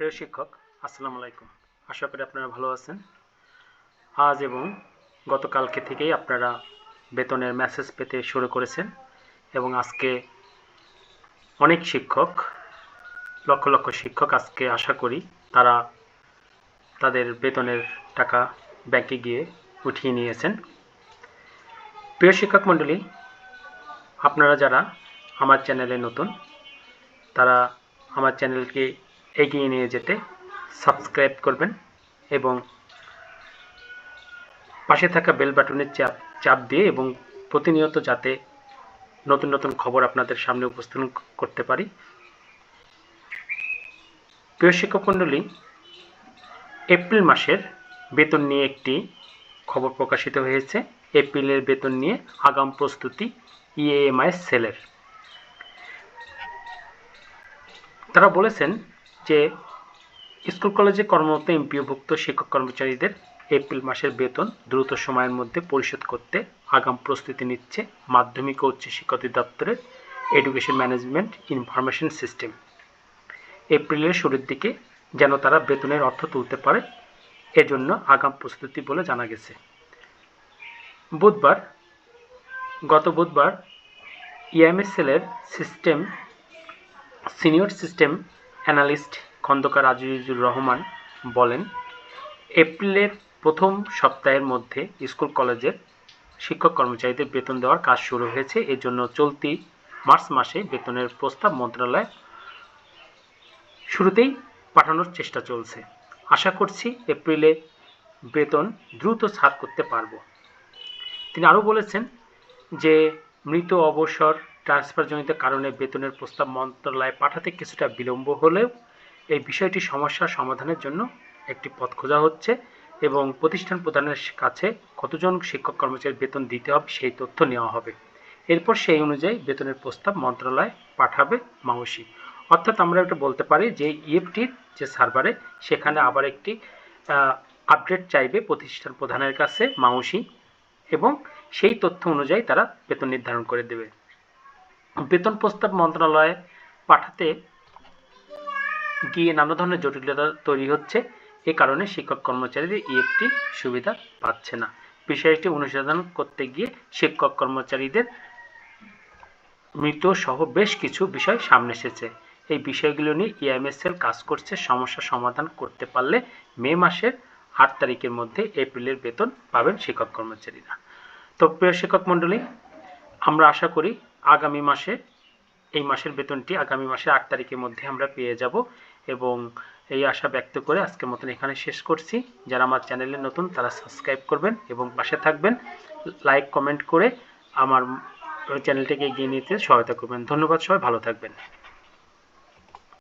প্রিয় শিক্ষক, আসসালামু আলাইকুম। আশা করি আপনারা ভালো আছেন। আজ এবং গতকালকে থেকেই আপনারা বেতনের মেসেজ পেতে শুরু করেছেন এবং আজকে অনেক শিক্ষক, লক্ষ লক্ষ শিক্ষক আজকে আশা করি তারা তাদের বেতনের টাকা ব্যাংকে গিয়ে উঠিয়ে নিয়েছেন। প্রিয় শিক্ষক মণ্ডলী, আপনারা যারা আমার চ্যানেলে নতুন, তারা আমার চ্যানেলকে এগিয়ে নিয়ে যেতে সাবস্ক্রাইব করবেন এবং পাশে থাকা বেল বাটনের চাপ চাপ দিয়ে এবং প্রতিনিয়ত যাতে নতুন নতুন খবর আপনাদের সামনে উপস্থাপন করতে পারি। প্রিয় শিক্ষক মণ্ডলী, এপ্রিল মাসের বেতন নিয়ে একটি খবর প্রকাশিত হয়েছে। এপ্রিলের বেতন নিয়ে আগাম প্রস্তুতি ইএএমআই সেলের। তারা বলেছেন যে স্কুল কলেজে কর্মরত এমপিওভুক্ত শিক্ষক কর্মচারীদের এপ্রিল মাসের বেতন দ্রুত সময়ের মধ্যে পরিশোধ করতে আগাম প্রস্তুতি নিচ্ছে মাধ্যমিক ও উচ্চশিক্ষা অধিদপ্তরের এডুকেশন ম্যানেজমেন্ট ইনফরমেশন সিস্টেম এপ্রিলের শুরুর দিকে যেন তারা বেতনের অর্থ তুলতে পারে, এজন্য আগাম প্রস্তুতি বলে জানা গেছে। বুধবার, গত বুধবার ইএমএসএলের system senior system analyst Khandakar Azizur Rahman বলেন, এপ্রিলের প্রথম সপ্তাহের মধ্যে স্কুল কলেজের শিক্ষক কর্মচারীদের বেতন দেওয়ার কাজ শুরু হয়েছে। এজন্য চলতি মার্চ মাসে বেতনের প্রস্তাব মন্ত্রণালয় শুরুতেই পাঠানোর চেষ্টা চলছে। আশা করছি এপ্রিলে বেতন দ্রুত ছাড় করতে পারব। তিনি আরও বলেছেন যে, মৃত অবসর ট্রান্সফারজনিত কারণে বেতনের প্রস্তাব মন্ত্রণালয়ে পাঠাতে কিছুটা বিলম্ব হলেও এই বিষয়টি সমস্যার সমাধানের জন্য একটি পথ খোঁজা হচ্ছে এবং প্রতিষ্ঠান প্রধানের কাছে কতজন শিক্ষক কর্মচারীর বেতন দিতে হবে সেই তথ্য নেওয়া হবে। এরপর সেই অনুযায়ী বেতনের প্রস্তাব মন্ত্রণালয় পাঠাবে মাউসি অর্থাৎ আমরা এটা বলতে পারি যে ইএফটির যে সার্ভারে সেখানে আবার একটি আপডেট চাইবে প্রতিষ্ঠান প্রধানের কাছে মাউসি এবং সেই তথ্য অনুযায়ী তারা বেতন নির্ধারণ করে দেবে। বেতন প্রস্তাব মন্ত্রণালয়ে পাঠাতে গিয়ে নানা ধরনের জটিলতা তৈরি হচ্ছে। এ কারণে শিক্ষক কর্মচারীদের ইএফটি সুবিধা পাচ্ছে না। বিষয়টি অনুসন্ধান করতে গিয়ে শিক্ষক কর্মচারীদের মৃত সহ বেশ কিছু বিষয় সামনে এসেছে। এই বিষয়গুলো নিয়ে ইএমএসএল কাজ করছে। সমস্যা সমাধান করতে পারলে মে মাসের আট তারিখের মধ্যে এপ্রিলের বেতন পাবেন শিক্ষক কর্মচারীরা। তো প্রিয় শিক্ষক মণ্ডলী, আমরা আশা করি আগামী মাসে, এই মাসের বেতনটি আগামী মাসের আট তারিখের মধ্যে আমরা পেয়ে যাব এবং এই আশা ব্যক্ত করে আজকের মতন এখানে শেষ করছি। যারা আমার চ্যানেলে নতুন তারা সাবস্ক্রাইব করবেন এবং পাশে থাকবেন। লাইক, কমেন্ট করে আমার চ্যানেলটিকে এগিয়ে নিতে সহায়তা করবেন। ধন্যবাদ সবাই, ভালো থাকবেন।